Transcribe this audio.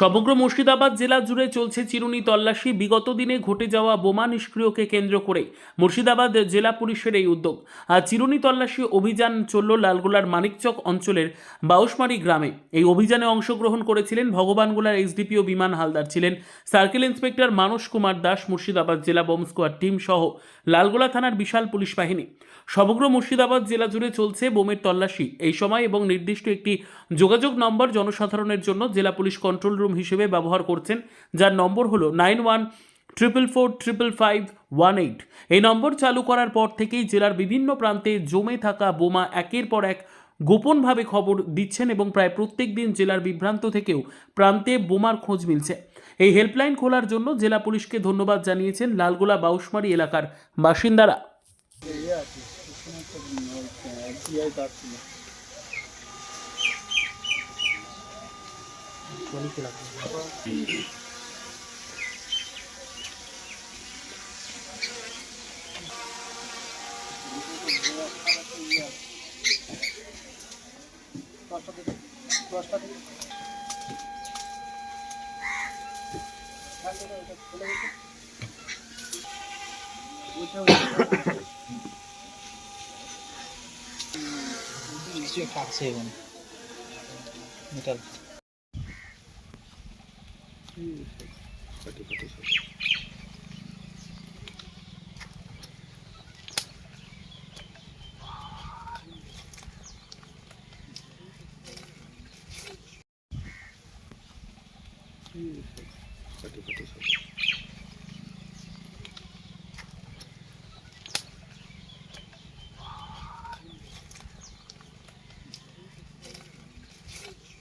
সমগ্র মুর্শিদাবাদ জেলা জুড়ে চলছে চিরুনি তল্লাশি। বিগত দিনে ঘটে যাওয়া বোমা নিষ্ক্রিয়কে কেন্দ্র করে মুর্শিদাবাদ জেলা পুলিশের এই উদ্যোগ। আর চিরুনি তল্লাশি অভিযান চলল লালগোলার মানিকচক অঞ্চলের বাউসমারি গ্রামে। এই অভিযানে অংশগ্রহণ করেছিলেন ভগবানগোলার এসডিপিও বিমান হালদার ছিলেন সার্কেল ইন্সপেক্টর মানস কুমার দাস, মুর্শিদাবাদ জেলা বোম স্কোয়াড টিম সহ লালগোলা থানার বিশাল পুলিশ বাহিনী। সমগ্র মুর্শিদাবাদ জেলা জুড়ে চলছে বোমের তল্লাশি। এই সময় এবং নির্দিষ্ট একটি যোগাযোগ নম্বর জনসাধারণের জন্য জেলা পুলিশ কন্ট্রোল রুম হিসেবে ব্যবহার করছেন, যার নম্বর হলো nine one triple four triple five one eight. এই নম্বর চালু করার পর থেকেই জেলার বিভিন্ন প্রান্তে জমে থাকা বোমা একের পর এক গোপনভাবে খবর দিচ্ছেন এবং প্রায় প্রত্যেক দিন জেলার বিভ্রান্ত থেকেও প্রান্তে বোমার খোঁজ মিলছে। এই হেল্পলাইন খোলার জন্য জেলা পুলিশকে ধন্যবাদ জানিয়েছেন লালগোলা বাউসমারি এলাকার বাসিন্দারা। ছিল দশটা থেকে দশটা থেকে Beautiful.